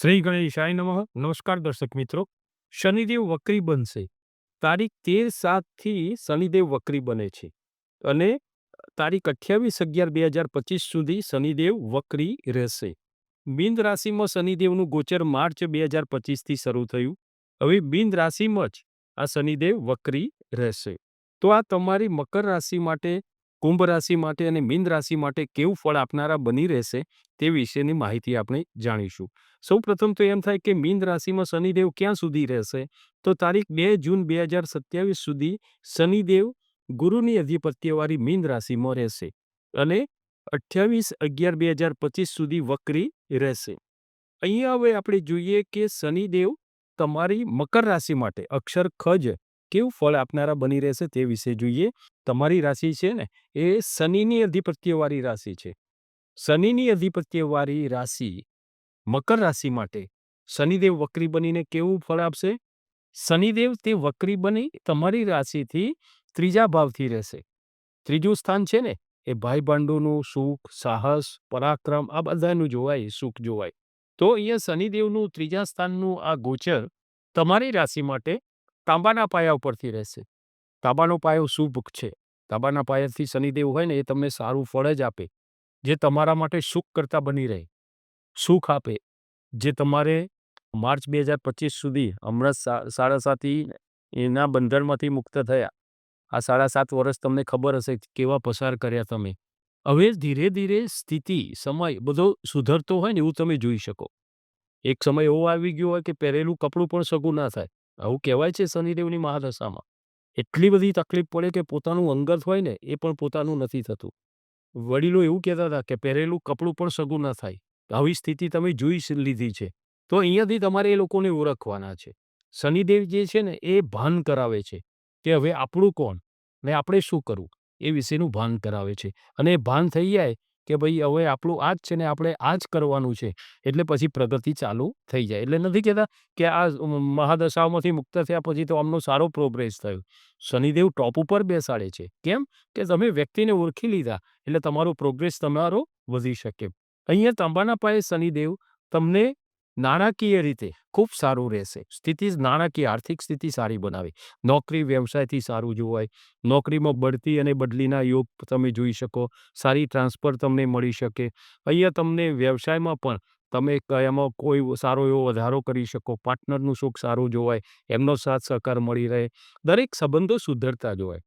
શ્રી ગણેશાય નમઃ. નમસ્કાર દર્શક મિત્રો. શનિદેવ વક્રી બનશે. તારીખ તેર સાતથી શનિદેવ વક્રી બને છે. અને તારીખ અઠ્યાવીસ અગિયાર બે હજાર પચીસ સુધી શનિદેવ વક્રી રહેશે. બિંદ રાશિમાં શનિદેવનું ગોચર માર્ચ બે હજાર પચીસથી શરૂ થયું. હવે બિંદ રાશિમાં જ આ શનિદેવ વક્રી રહેશે. તો આ તમારી મકર રાશિ માટે કુંભ રાશિ માટે અને મીન રાશિ માટે કેવું ફળ આપનારા બની રહેશે તે વિશેની માહિતી આપણે જાણીશું. સૌ પ્રથમ તો એમ થાય કે મીન રાશિમાં શનિદેવ ક્યાં સુધી રહેશે? તો તારીખ બે જૂન બે હજાર સત્યાવીસ સુધી શનિદેવ ગુરુની અધિપત્યવાળી મીન રાશિમાં રહેશે અને અઠ્યાવીસ અગિયાર બે હજાર પચીસ સુધી વક્રી રહેશે. અહીંયા હવે આપણે જોઈએ કે શનિદેવ તમારી મકર રાશિ માટે અક્ષર ખજ કેવું ફળ આપનારા બની રહેશે તે વિશે જોઈએ. તમારી રાશિ છે ને, એ શનિની અધિપત્યવાળી રાશિ છે. શનિની અધિપત્યવાળી રાશિ મકર રાશિ માટે શનિદેવ વક્રી બનીને કેવું ફળ આપશે? શનિદેવ તે વક્રી બની તમારી રાશિથી ત્રીજા ભાવથી રહેશે. ત્રીજું સ્થાન છે ને, એ ભાઈ ભાંડુનું સુખ, સાહસ, પરાક્રમ આ બધાનું જોવાય, સુખ જોવાય. તો અહીંયા શનિદેવનું ત્રીજા સ્થાનનું આ ગોચર તમારી રાશિ માટે તાંબાના પાયા ઉપરથી રહેશે. તાંબાનો પાયો શુભ છે. તાંબાના પાયાથી શનિદેવ હોય ને, એ તમને સારું ફળ જ આપે. જે તમારા માટે સુખ કરતા બની રહે. સુખ આપે. જે તમારે માર્ચ બે હજાર પચીસ સુધી હમણાં સાડા સાતી એના બંધનમાંથી મુક્ત થયા. આ સાડા સાત વર્ષ તમને ખબર હશે કેવા પસાર કર્યા તમે. હવે ધીરે ધીરે સ્થિતિ, સમય બધો સુધરતો હોય ને એવું તમે જોઈ શકો. એક સમય એવો આવી ગયો હોય કે પહેરેલું કપડું પણ સગું ના થાય. આવું કહેવાય છે શનિદેવની મહાદશામાં. એટલી બધી તકલીફ પડે કે પોતાનું અંગત હોય ને, એ પણ પોતાનું નથી થતું. વડીલો એવું કહેતા હતા કે પહેરેલું કપડું પણ સગું ના થાય. આવી સ્થિતિ તમે જોઈ લીધી છે. તો અહીંયાથી તમારે એ લોકોને ઓળખવાના છે. શનિદેવ જે છે ને, એ ભાન કરાવે છે કે હવે આપણું કોણ ને આપણે શું કરવું? એ વિશેનું ભાન કરાવે છે. અને એ ભાન થઈ જાય કે ભાઈ હવે આપણું આ જ છે ને આપણે આ જ કરવાનું છે. એટલે પછી પ્રગતિ ચાલુ થઈ જાય. એટલે નથી કહેતા કે આ મહાદશાઓમાંથી મુક્ત થયા પછી તો આમનો સારો પ્રોગ્રેસ થયો. શનિદેવ ટોપ ઉપર બેસાડે છે. કેમ? કે તમે વ્યક્તિને ઓળખી લીધા. એટલે તમારો પ્રોગ્રેસ તમારો વધી શકે. અહીંયા તાંબાના પાયે શનિદેવ તમને નાણાકીય રીતે ખૂબ સારું રહેશે. સ્થિતિ નાણાકીય આર્થિક સ્થિતિ સારી બનાવે. નોકરી વ્યવસાયથી સારું જોવાય. નોકરીમાં બઢતી અને બદલીના યોગ તમે જોઈ શકો. સારી ટ્રાન્સફર તમને મળી શકે. અહીંયા તમને વ્યવસાયમાં પણ તમે કયામાં કોઈ સારો એવો વધારો કરી શકો. પાર્ટનરનું સુખ સારું જોવાય. એમનો સાથ સહકાર મળી રહે. દરેક સંબંધો સુધરતા જોવાય.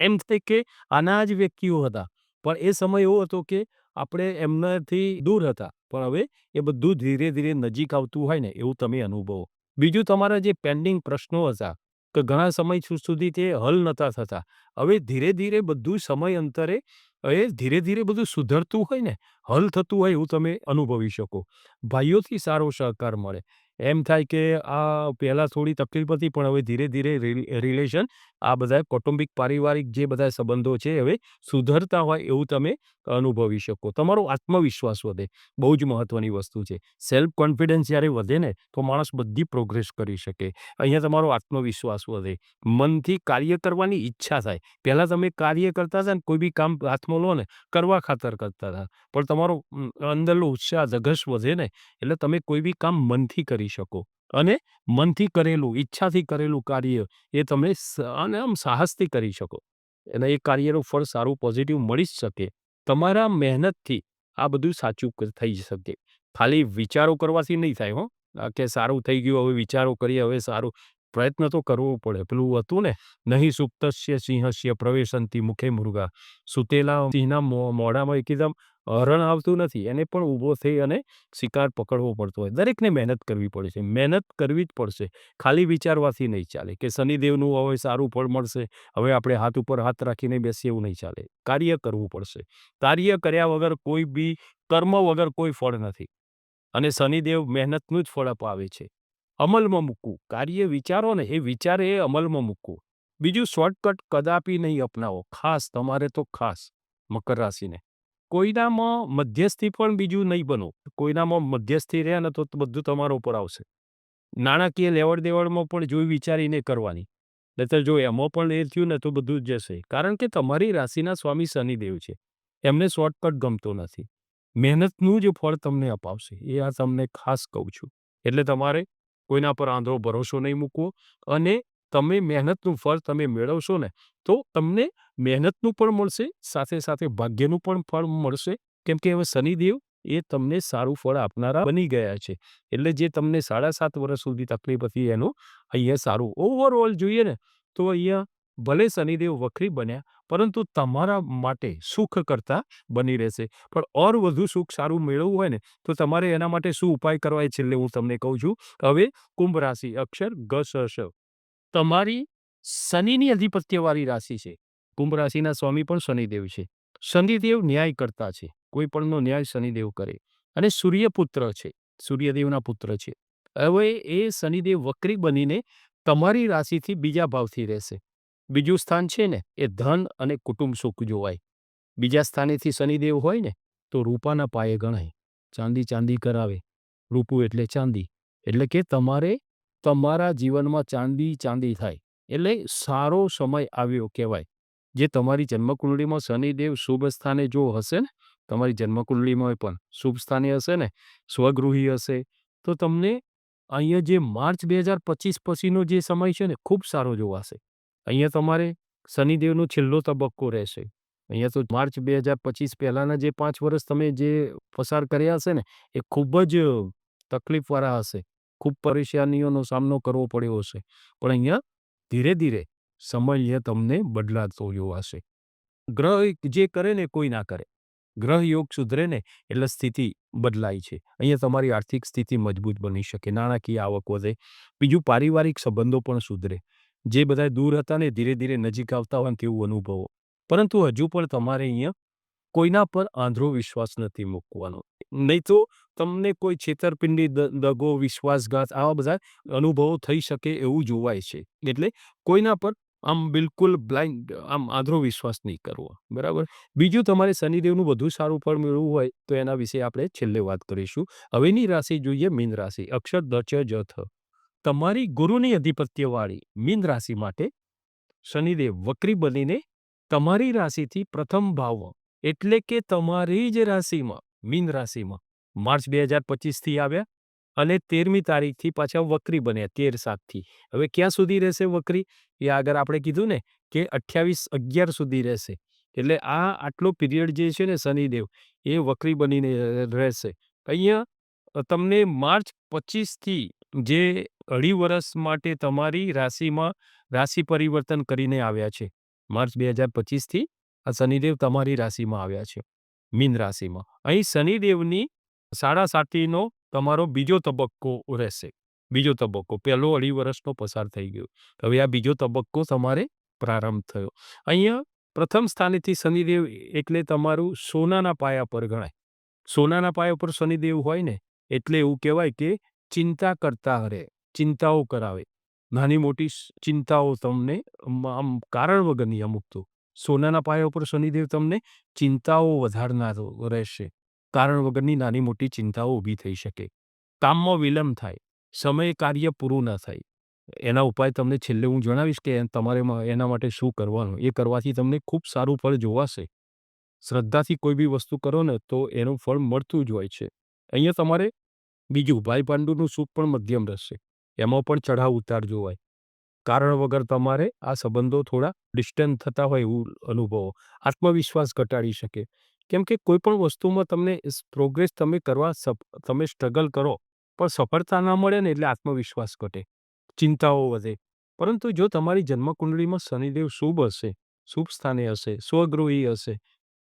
એમ થાય કે આના જ વ્યક્તિઓ હતા. પણ એ સમય એવો હતો કે આપણે એમનાથી દૂર હતા. પણ હવે એ બધું ધીરે ધીરે નજીક આવતું હોય ને એવું તમે અનુભવો. બીજું તમારા જે પેન્ડિંગ પ્રશ્નો હતા, કે ઘણા સમય સુધી તે હલ નતા થતા, હવે ધીરે ધીરે બધું સમય અંતરે એ ધીરે ધીરે બધું સુધરતું હોય ને, હલ થતું હોય એવું તમે અનુભવી શકો. ભાઈઓથી સારો સહકાર મળે. એમ થાય કે આ પહેલાં થોડી તકલીફ હતી, પણ હવે ધીરે ધીરે રિલેશન આ બધા કૌટુંબિક, પારિવારિક જે બધા સંબંધો છે હવે સુધરતા હોય એવું તમે અનુભવી શકો. તમારો આત્મવિશ્વાસ વધે. બહુ જ મહત્વની વસ્તુ છે. સેલ્ફ કોન્ફિડન્સ જ્યારે વધે ને તો માણસ બધી પ્રોગ્રેસ કરી શકે. અહીંયા તમારો આત્મવિશ્વાસ વધે. મનથી કાર્ય કરવાની ઈચ્છા થાય. પહેલાં તમે કાર્ય કરતા હતા ને કોઈ બી કામ હાથમાં લો ને કરવા ખાતર કરતા હતા. પણ તમારો અંદરનો ઉત્સાહ ધગશ વધે ને એટલે તમે કોઈ બી કામ મનથી કરી શકો. અને મનથી કરેલું, ઈચ્છાથી કરેલું કાર્ય એ તમે અને આમ સાહસથી કરી શકો. અને એ કાર્યનું ફળ સારું પોઝિટિવ મળી જ શકે. તમારા મહેનતથી આ બધું સાચું થઈ શકે. ખાલી વિચારો કરવાથી નહીં થાય હો. કે સારું થઈ ગયું, હવે વિચારો કરીએ, હવે સારું. પ્રયત્ન તો કરવો પડે. પેલું હતું ને, નહીં સુપ્તસ્ય સિંહસ્ય પ્રવેશંતી મુખે મૃગા. સુતેલા સિંહના મોઢામાં એકદમ હરણ આવતું નથી, એને પણ ઊભો થઈ અને શિકાર પકડવો પડતો હોય. દરેકને મહેનત કરવી પડે છે મહેનત કરવી જ પડશે. ખાલી વિચારવાથી નહીં ચાલે કે શનિદેવનું હવે સારું ફળ મળશે, હવે આપણે હાથ ઉપર હાથ રાખીને બેસીએ એવું નહીં ચાલે. કાર્ય કરવું પડશે. કાર્ય કર્યા વગર કોઈ બી કર્મ વગર કોઈ ફળ નથી. અને શનિદેવ મહેનતનું જ ફળ અપાવે છે. અમલમાં મૂકવું. કાર્ય વિચારો ને, એ વિચાર એ અમલમાં મૂકવું. બીજું શોર્ટકટ કદાપી નહીં અપનાવો. ખાસ, તમારે તો ખાસ, મકર રાશિને. કોઈનામાં મધ્યસ્થી પણ બીજું નહીં બનો. કોઈનામાં મધ્યસ્થી રહે ને તો બધું તમારા ઉપર આવશે. નાણાકીય લેવડ દેવડમાં પણ જોઈ વિચારીને કરવાની. નહીતર જો એમાં પણ એ થયું ને તો બધું જ જશે. કારણ કે તમારી રાશિના સ્વામી શનિદેવ છે. એમને શોર્ટકટ ગમતો નથી. મહેનતનું જ ફળ તમને અપાવશે. એ આ તમને ખાસ કહું છું. એટલે તમારે કોઈના પર આંધળો ભરોસો નહીં મૂકવો અને તમે મહેનતનું ફળ તમે મેળવશો ને, તો તમને મહેનતનું પણ મળશે, સાથે સાથે ભાગ્યનું પણ ફળ મળશે. કેમ કે હવે શનિદેવ એ તમને સારું ફળ આપનારા બની ગયા છે. એટલે જે તમને સાડા સાત વર્ષ સુધી તકલીફ હતી એનું અહીંયા સારું ઓવરઓલ જોઈએ ને, તો અહીંયા ભલે શનિદેવ વખરી બન્યા, પરંતુ તમારા માટે સુખ કરતા બની રહેશે. પણ ઓર વધુ સુખ સારું મેળવવું હોય ને, તો તમારે એના માટે શું ઉપાય કરવા છેલ્લે હું તમને કહું છું. હવે કુંભ રાશિ અક્ષર ગ સ શ તમારી શનિની અધિપત્યવાળી રાશિ છે. કુંભ રાશિના સ્વામી પણ શનિદેવ છે. શનિદેવ ન્યાય કરતા છે. કોઈ પણનો ન્યાય શનિદેવ કરે. અને સૂર્યપુત્ર છે. સૂર્યદેવના પુત્ર છે. હવે એ શનિદેવ વક્રી બનીને તમારી રાશિથી બીજા ભાવથી રહેશે. બીજું સ્થાન છે ને, એ ધન અને કુટુંબ સુખ જોવાય. બીજા સ્થાનેથી શનિદેવ હોય ને, તો રૂપાના પાયે ગણાય. ચાંદી ચાંદી કરાવે. રૂપું એટલે ચાંદી. એટલે કે તમારે તમારા જીવનમાં ચાંદી ચાંદી થાય. એટલે સારો સમય આવ્યો કહેવાય. જે તમારી જન્મકુંડળીમાં શનિદેવ શુભ સ્થાને જો હશે ને, તમારી જન્મકુંડળીમાં પણ શુભ સ્થાને હશે ને, સ્વગૃહી હશે, તો તમને અહીંયા જે માર્ચ બે હજાર પચીસ પછીનો જે સમય છે ને, ખૂબ સારો જોવાશે અહીંયા તમારે શનિદેવનો છેલ્લો તબક્કો રહેશે. અહીંયા તો માર્ચ બે હજાર પચીસ પહેલાંના જે પાંચ વર્ષ તમે જે પસાર કર્યા હશે ને, એ ખૂબ જ તકલીફવાળા હશે. ખૂબ પરેશાનીઓનો સામનો કરવો પડ્યો હશે. પણ અહીંયા ધીરે ધીરે સમય તમને બદલાતો જોવાશે ગ્રહ જે કરે ને કોઈ ના કરે. ગ્રહ યોગ સુધરે ને એટલે સ્થિતિ બદલાય છે. અહીંયા તમારી આર્થિક સ્થિતિ મજબૂત બની શકે, નાણાકીય આવક વધે, બીજું પારિવારિક સંબંધો પણ સુધરે. જે બધા દૂર હતા ને ધીરે ધીરે નજીક આવતા હોય તેવું અનુભવો. પરંતુ હજુ પણ તમારે અહીંયા કોઈના પર આંધળો વિશ્વાસ નથી મૂકવાનો. નહીં તો તમને કોઈ છેતરપિંડી દગો, વિશ્વાસઘાત આવા બધા અનુભવો થઈ શકે એવું જોવાય છે. એટલે કોઈના પર આમ બિલકુલ બ્લાઇન્ડ, આમ આંધળો વિશ્વાસ નહીં કરવો. બરાબર? બીજું તમારે શનિદેવનું વધુ સારું ફળ મેળવવું હોય તો એના વિશે આપણે છેલ્લે વાત કરીશું. હવેની રાશિ જોઈએ મીન રાશિ. અક્ષર દચ જથ તમારી ગુરુની અધિપત્યવાળી મીન રાશિ માટે શનિદેવ વક્રી બનીને તમારી રાશિથી પ્રથમ ભાવમાં એટલે કે તમારી જ રાશિમાં, મીન રાશિમાં. માર્ચ બે હજાર પચીસથી આવ્યા અને તેરમી તારીખથી પાછા વક્રી બન્યા, તેર સાતથી હવે ક્યાં સુધી રહેશે વક્રી? એ આગળ આપણે કીધું ને કે અઠ્યાવીસ અગિયાર સુધી રહેશે. એટલે આ આટલો પીરિયડ જે છે ને શનિદેવ, એ વક્રી બનીને રહેશે. અહીંયા તમને માર્ચ પચીસથી જે અઢી વર્ષ માટે તમારી રાશિમાં રાશિ પરિવર્તન કરીને આવ્યા છે. માર્ચ બે હજાર પચીસથી આ શનિદેવ તમારી રાશિમાં આવ્યા છે, મીન રાશિમાં. અહીં શનિદેવની સાડા સાતીનો તમારો બીજો તબક્કો રહેશે, બીજો તબક્કો, પહેલો અઢી વર્ષનો પસાર થઈ ગયો. હવે આ બીજો તબક્કો તમારે પ્રારંભ થયો. અહીંયા પ્રથમ સ્થાનેથી શનિદેવ એટલે તમારું સોનાના પાયા પર ગણાય. સોનાના પાયા પર શનિદેવ હોય ને, એટલે એવું કહેવાય કે ચિંતા કરતા રહે, ચિંતાઓ કરાવે. નાની મોટી ચિંતાઓ તમને આમ આમ કારણ વગરની અમુક તો સોનાના પાયા ઉપર શનિદેવ તમને ચિંતાઓ વધારનારો રહેશે. કારણ વગરની નાની મોટી ચિંતાઓ ઊભી થઈ શકે. કામમાં વિલંબ થાય. સમય કાર્ય પૂરું ન થાય. એના ઉપાય તમને છેલ્લે હું જણાવીશ કે તમારે એના માટે શું કરવાનું. એ કરવાથી તમને ખૂબ સારું ફળ જોવાશે. શ્રદ્ધાથી કોઈ બી વસ્તુ કરો ને તો એનું ફળ મળતું જ હોય છે. અહીંયા તમારે બીજું ભાઈ પાંડુનું સુખ પણ મધ્યમ રહેશે. એમાં પણ ચઢાવ ઉતાર જોવાય કારણ વગર તમારે આ સંબંધો થોડા ડિસ્ટન્સ થતા હોય એવું અનુભવો. આત્મવિશ્વાસ ઘટાડી શકે. કેમ કે કોઈ પણ વસ્તુમાં તમને પ્રોગ્રેસ તમે કરવા તમે સ્ટ્રગલ કરો, પણ સફળતા ના મળે ને એટલે આત્મવિશ્વાસ ઘટે. ચિંતાઓ વધે. પરંતુ જો તમારી જન્મકુંડળીમાં શનિદેવ શુભ હશે, શુભ સ્થાને હશે, સ્વગૃહી હશે,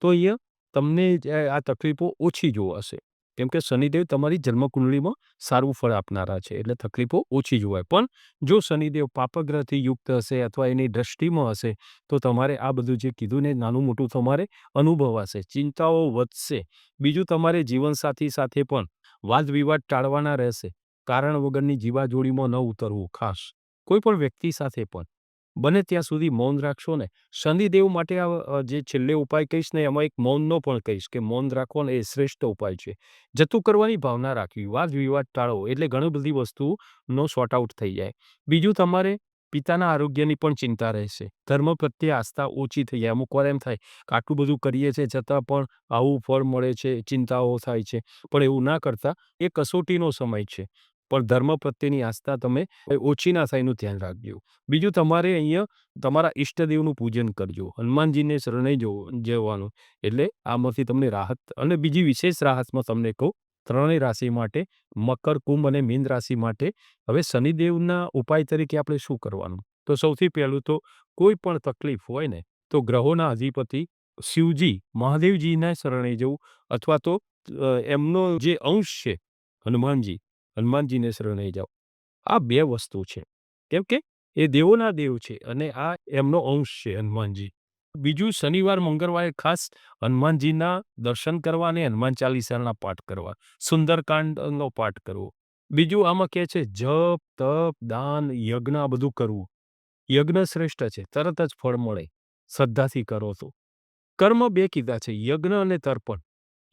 તો એ તમને આ તકલીફો ઓછી જોવાશે કેમ કે શનિદેવ તમારી જન્મકુંડળીમાં સારું ફળ આપનારા છે, એટલે તકલીફો ઓછી જોવાય. પણ જો શનિદેવ પાપગ્રહથી યુક્ત હશે અથવા એની દ્રષ્ટિમાં હશે, તો તમારે આ બધું જે કીધું ને નાનું મોટું તમારે અનુભવાશે, ચિંતાઓ વધશે. બીજું તમારે જીવનસાથી સાથે પણ વાદ વિવાદ ટાળવાના રહેશે. કારણ વગરની જીવાજોડીમાં ન ઉતરવું ખાસ. કોઈ પણ વ્યક્તિ સાથે પણ બને ત્યાં સુધી મૌન રાખશો ને. શનિદેવ માટે આ જે છેલ્લે ઉપાય કહીશ ને, એમાં એક મૌનનો પણ કહીશ કે મૌન રાખવો ને એ શ્રેષ્ઠ ઉપાય છે. જતું કરવાની ભાવના રાખવી વાદ વિવાદ ટાળવો એટલે ઘણી બધી વસ્તુનો શોર્ટ આઉટ થઈ જાય. બીજું, તમારે પિતાના આરોગ્યની પણ ચિંતા રહેશે. ધર્મ પ્રત્યે આસ્થા ઓછી થઈ જાય. અમુક વાર એમ થાય કે આટલું બધું કરીએ છીએ છતાં પણ આવું ફળ મળે છે, ચિંતાઓ થાય છે. પણ એવું ના કરતા, એ કસોટીનો સમય છે. પણ ધર્મ પ્રત્યેની આસ્થા તમે ઓછી ના થાય એનું ધ્યાન રાખજો. બીજું તમારે અહીંયા તમારા ઈષ્ટદેવનું પૂજન કરજો. હનુમાનજીને શરણે જવો, જવાનું. એટલે આમાંથી તમને રાહત અને બીજી વિશેષ રાહતમાં તમને કહું, ત્રણેય રાશિ માટે મકર, કુંભ અને મીન રાશિ માટે હવે શનિદેવના ઉપાય તરીકે આપણે શું કરવાનું? તો સૌથી પહેલું તો કોઈ પણ તકલીફ હોય ને, તો ગ્રહોના અધિપતિ શિવજી મહાદેવજીના શરણે જવું અથવા તો એમનો જે અંશ છે, હનુમાનજી હનુમાનજીને શરણે જાઓ. આ બે વસ્તુ છે. કેમ કે એ દેવોના દેવ છે અને આ એમનો અંશ છે હનુમાનજી. બીજું શનિવાર મંગળવારે ખાસ હનુમાનજીના દર્શન કરવા અને હનુમાન ચાલીસાના પાઠ કરવા, સુંદરકાંડનો પાઠ કરવો. બીજું આમાં કહે છે જપ, તપ, દાન, યજ્ઞ આ બધું કરવું. યજ્ઞ શ્રેષ્ઠ છે, તરત જ ફળ મળે, શ્રદ્ધાથી કરો તો. કર્મ બે કીધા છે, યજ્ઞ અને તર્પણ.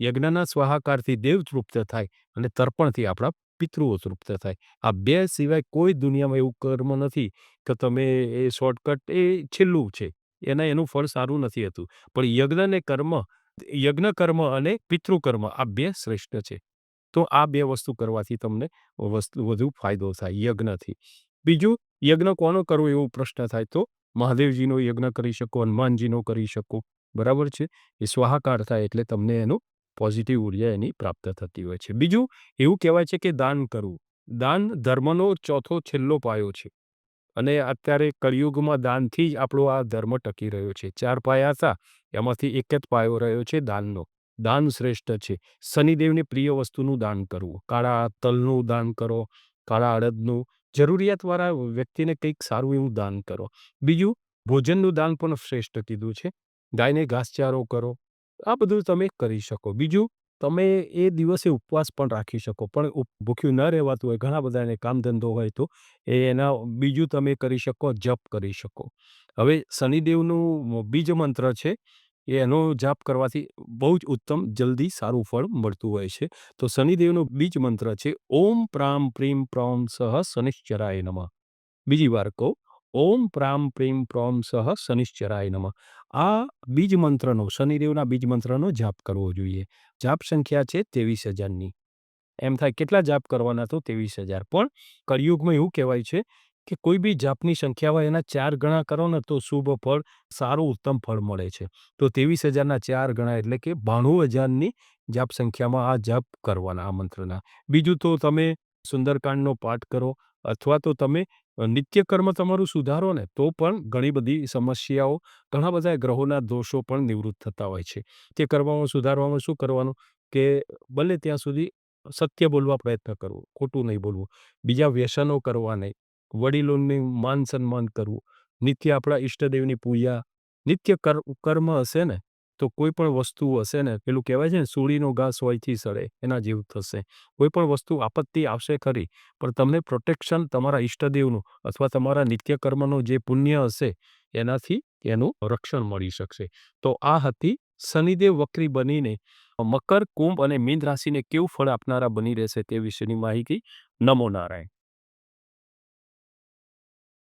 યજ્ઞના સ્વાહાકારથી દેવ તૃપ્ત થાય અને તર્પણથી આપણા પિતૃઓ થાય. આ બે સિવાય કોઈ દુનિયામાં એવું કર્મ નથી કે તમે એ શોર્ટકટ એ છેલ્લું છે. એના, એનું ફળ સારું નથી હતું. પણ યજ્ઞ ને કર્મ, યજ્ઞ કર્મ અને પિતૃકર્મ આ બે શ્રેષ્ઠ છે. તો આ બે વસ્તુ કરવાથી તમને વસ્તુ, વધુ ફાયદો થાય યજ્ઞથી. બીજું, યજ્ઞ કોનો કરવો એવો પ્રશ્ન થાય તો મહાદેવજીનો યજ્ઞ કરી શકો, હનુમાનજીનો કરી શકો. બરાબર છે? એ સ્વાહાકાર થાય એટલે તમને એનું પોઝિટિવ ઊર્જા એની પ્રાપ્ત થતી હોય છે. બીજું, એવું કહેવાય છે કે દાન કરવું. દાન ધર્મનો ચોથો છેલ્લો પાયો છે. અને અત્યારે કળિયુગમાં દાનથી જ આપણો આ ધર્મ ટકી રહ્યો છે. ચાર પાયા હતા, એમાંથી એક જ પાયો રહ્યો છે દાનનો. દાન શ્રેષ્ઠ છે. શનિદેવની પ્રિય વસ્તુનું દાન કરવું. કાળા તલનું દાન કરો, કાળા અડદનું. જરૂરિયાતવાળા વ્યક્તિને કંઈક સારું એવું દાન કરો. બીજું, ભોજનનું દાન પણ શ્રેષ્ઠ કીધું છે. ગાયને ઘાસચારો કરો. આ બધું તમે કરી શકો. બીજું, તમે એ દિવસે ઉપવાસ પણ રાખી શકો. પણ ઉપ- ભૂખ્યું ન રહેવાતું હોય, ઘણા બધાને કામ ધંધો હોય તો, એ એના, બીજું તમે કરી શકો, જપ કરી શકો. હવે શનિદેવનું બીજ મંત્ર છે, એ એનો જાપ કરવાથી બહુ જ ઉત્તમ, જલ્દી સારું ફળ મળતું હોય છે. તો શનિદેવનો બીજ મંત્ર છે, ઓમ પ્રામ પ્રીમ પ્રોમ સહ શનિશ્ચરાય નમઃ. બીજી વાર કહું ઓમ પ્રામ પ્રેમ પ્રોમ સહ શનિશ્ચરાય નમઃ. આ બીજ મંત્રનો, શનિદેવના બીજ મંત્રનો જાપ કરવો જોઈએ. જાપ સંખ્યા છે ત્રેવીસ હજારની. એમ થાય કેટલા જાપ કરવાના તો ત્રેવીસ હજાર. પણ કળિયુગમાં એવું કહેવાય છે કે કોઈ બી જાપની સંખ્યા હોય એના ચાર ગણા કરો ને તો શુભ ફળ, સારું ઉત્તમ ફળ મળે છે. તો ત્રેવીસ હજારના ચાર ગણા એટલે કે બાણું હજારની જાપ સંખ્યામાં આ જાપ કરવાના આ મંત્રના. બીજું તો તમે સુંદરકાંડનો પાઠ કરો અથવા તો તમે નિત્યકર્મ નિત્ય કર્મ તમારું સુધારો ને, તો પણ ઘણી બધી સમસ્યાઓ, ઘણા બધા ગ્રહોના દોષો પણ નિવૃત્ત થતા હોય છે. તે કરવામાં સુધારવામાં શું કરવાનું? કે બને ત્યાં સુધી સત્ય બોલવા પ્રયત્ન કરવો, ખોટું નહીં બોલવું, બીજા વ્યસનો કરવા નહીં, વડીલોને માન સન્માન કરવું, નિત્ય આપણા ઈષ્ટદેવની પૂજા, નિત્ય કર- કર્મ હશે ને તો કોઈ પણ વસ્તુ હશે ને, પેલું કહેવાય છે ને, સૂળીનો ઘાસ હોયથી સડે, એના જેવું થશે. કોઈ પણ વસ્તુ આપત્તિ આવશે ખરી, પણ તમને પ્રોટેક્શન તમારા ઈષ્ટદેવનું અથવા તમારા નિત્યકર્મનું જે પુણ્ય હશે, એનાથી એનું રક્ષણ મળી શકશે. તો આ હતી શનિદેવ વક્રી બનીને, મકર, કુંભ અને મીન રાશિને કેવું ફળ આપનારા બની રહેશે તે વિશેની માહિતી નમો નારાયણ.